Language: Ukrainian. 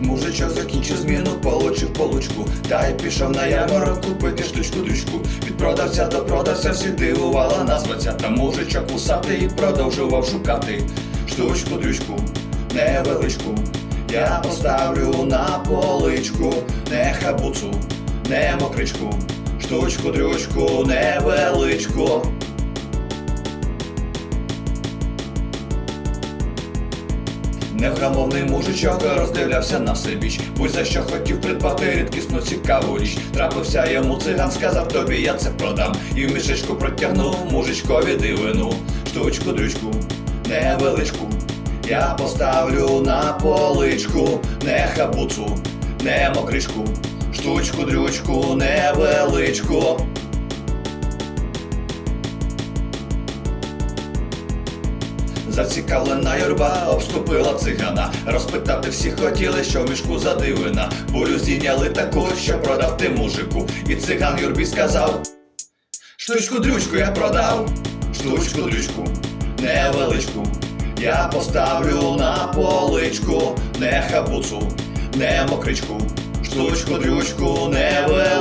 мужичок закінчив зміну, получив получку. Та й пішов на ярмарок купити штучку дрючку. Від продавця до продавця всіх дивувала назва ця. Та мужичок усатий і продовжував шукати штучку дрючку, невеличку. Я поставлю на поличку, не хабуцу, не мокричку, штучку дрючку, невеличку. Невгамовний мужичок роздивлявся на все біч, будь за що хотів придбати рідкісну цікаву річ. Трапився йому циган, сказав тобі, я це продам. І в мішечку протягнув мужичкові дивину. Штучку дрючку, невеличку. Я поставлю на поличку, не хабуцу, не мокричку, штучку дрючку, невеличку. Зацікавлена юрба обступила цигана. Розпитати всі хотіли, що в мішку задивина. Болю зійняли таку, що продав ти мужику. І циган юрбі сказав: Штучку дрючку я продав, штучку дрючку, невеличку. Я поставлю на поличку, не хабуцу, не мокричку, штучку дрючку, невеличку.